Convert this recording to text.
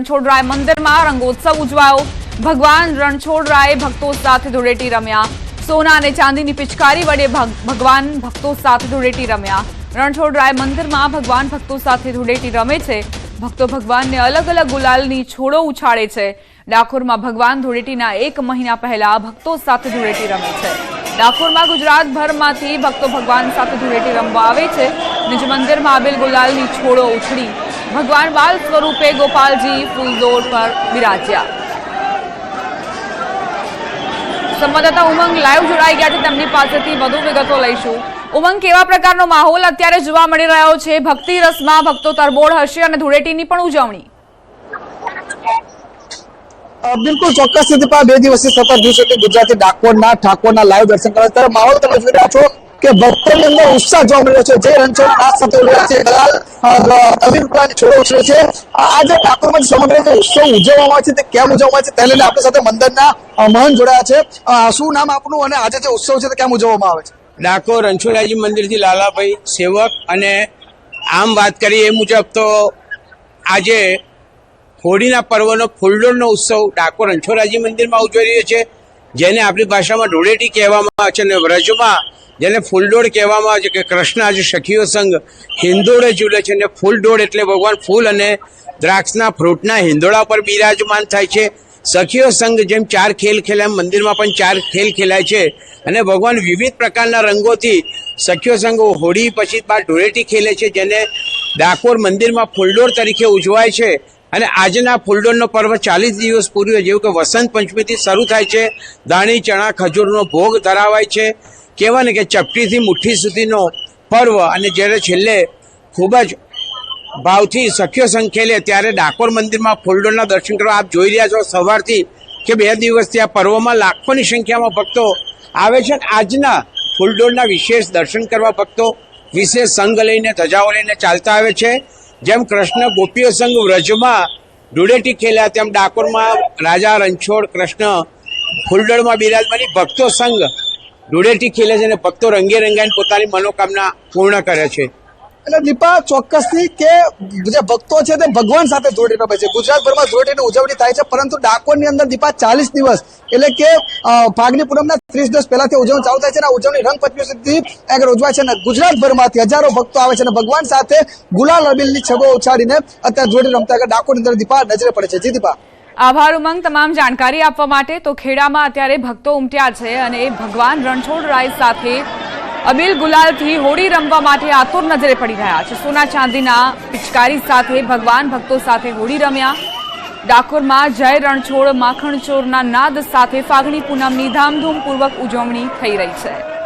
રણછોડરાય મંદિરમાં રંગોત્સવ ઉજવાયો. ભગવાન રણછોડરાય ભક્તો સાથે ધૂળેટી રમ્યા. સોના અને ચાંદીની પિચકારી વડે ભગ- ભગવાન ભક્તો સાથે ધૂળેટી રમ્યા. રણછોડરાય મંદિરમાં ભગવાન ભક્તો સાથે ધૂળેટી રમે છે. ભક્તો ભગવાનને અલગ અલગ ગુલાલની છોડો ઉછાળે છે. ડાકોરમાં ભગવાન ધૂળેટીના એક મહિના પહેલા ભક્તો સાથે ધૂળેટી રમે છે. ડાકોરમાં ગુજરાતભરમાંથી ભક્તો ભગવાન સાથે ધૂળેટી રમવા આવે છે. નિજ મંદિરમાં આવેલ ગુલાલની છોડો ઉછળી ભગવાન બાલ સ્વરૂપે ગોપાલજી ફૂલદોડ પર બિરાજ્યા. સંવાદદાતા ઉમંગ લાઈવ જોડાઈ ગયા છે. તેમની પાસેથી વધુ વિગતો લઈશું. ઉમંગ, કેવા પ્રકારનો માહોલ અત્યારે જોવા મળી રહ્યો છે? ભક્તિ રસમાં ભક્તો તરબોળ હશે અને ધૂળેટીની પણ ઉજવણી. બિલકુલ ચોક્કસ સ્થિતિ બે દિવસથી સતત શકે ગુજરાતી ડાકોરના ઠાકોરના લાઈવ દર્શન કરવા ત્યારે માહોલ તમે જોઈ રહ્યા છો. કે ભક્તોની અંદર ઉત્સાહ જોવા મળ્યો છે. જે રણછોડ નાચ થતો રહ્યા છે દલાલ અબીર છોડો ઉછળે છે. આ ડાકોરમાં સમગ્ર ઉત્સવ ઉજવવામાં આવે છે. તે કેમ ઉજવવામાં છે? તેને આપણી સાથે મંદિરના મહન જોડાયા છે. શું નામ આપનું અને આજે જે ઉત્સવ છે તે કેમ ઉજવવામાં આવે છે? ડાકોર રણછોડરાયજી મંદિરથી લાલાભાઈ સેવક અને આમ વાત કરીએ એ મુજબ તો આજે હોળીના પર્વનો ફૂલડોળનો ઉત્સવ ડાકોર રણછોડાજી મંદિરમાં ઉજવી રહ્યો છે. જેને આપણી ભાષામાં ધૂળેટી કહેવામાં આવે છે અને વ્રજમાં જેને ફૂલડોળ કહેવામાં આવે છે કે કૃષ્ણ આજે સખીઓ સંઘ હિંદોળે ઝૂલે છે અને ફૂલડોળ એટલે ભગવાન ફૂલ અને દ્રાક્ષના ફ્રૂટના હિંદોળા પર બિરાજમાન થાય છે. સખીઓ સંઘ જેમ ચાર ખેલ ખેલાય મંદિરમાં પણ ચાર ખેલ ખેલાય છે. અને ભગવાન વિવિધ પ્રકારના રંગોથી સખીઓ સંઘ હોળી, પછી બાદ ધૂળેટી ખેલે છે, જેને ડાકોર મંદિરમાં ફૂલડોળ તરીકે ઉજવાય છે. અને આજના ફૂલડોળનો પર્વ ચાલીસ દિવસ પૂર્વે જેવું કે વસંત પંચમીથી શરૂ થાય છે. દાણી, ચણા, ખજૂરનો ભોગ ધરાવાય છે. કહેવાય ને કે ચપટીથી મુઠ્ઠી સુધીનો પર્વ અને જ્યારે છેલ્લે ખૂબ જ ભાવથી સખ્યો સંખેલે ત્યારે ડાકોર મંદિરમાં ફૂલડોળના દર્શન કરવા આપ જોઈ રહ્યા છો સવારથી કે બે દિવસથી આ પર્વમાં લાખોની સંખ્યામાં ભક્તો આવે છે આજના ફૂલડોળના વિશેષ દર્શન કરવા ભક્તો વિશેષ સંઘ લઈને, ધજાઓ લઈને ચાલતા આવે છે. જેમ કૃષ્ણ ગોપીઓ સંઘ વ્રજમાં ધૂળેટી ખેલ્યા, તેમ ડાકોરમાં રાજા રણછોડ કૃષ્ણ ફૂલડોળમાં બિરાજમાની ભક્તો સંઘ ધૂળેટી ખેલે છે અને ભક્તો રંગે રંગાઈને પોતાની મનોકામના પૂર્ણ કરે છે. એટલે દીપા, ચોક્કસથી કે જે ભક્તો છે તે ભગવાન સાથે ધૂળેટી રમે છે ગુજરાતભરમાં ધૂળેટીની ઉજવણી થાય છે, પરંતુ ડાકોરની અંદર દીપા ચાલીસ દિવસ. એટલે કે ફાગની પૂનમના ત્રીસ દિવસ પહેલાથી ઉજવણી ચાલુ થાય છે અને ઉજવણી રંગ સુધી આગળ ઉજવાય છે અને ગુજરાતભરમાંથી હજારો ભક્તો આવે છે અને ભગવાન સાથે ગુલાલ અબીલની છગો ઉછાડીને અત્યારે ધૂળેટી રમતા અગર ડાકોરની અંદર દીપા નજરે પડે છે. જી દીપા. આભાર ઉમંગ તમામ જાણકારી આપવા માટે. તો ખેડામાં અત્યારે ભક્તો ઉમટ્યા છે અને ભગવાન રણછોડરાય સાથે અબીલ ગુલાલથી હોળી રમવા માટે આતુર નજરે પડી રહ્યા છે. સોના ચાંદીના પિચકારી સાથે ભગવાન ભક્તો સાથે હોળી રમ્યા. ડાકોરમાં જય રણછોડ, માખણચોરના નાદ સાથે ફાગણી પૂનમની ધામધૂમપૂર્વક ઉજવણી થઈ રહી છે.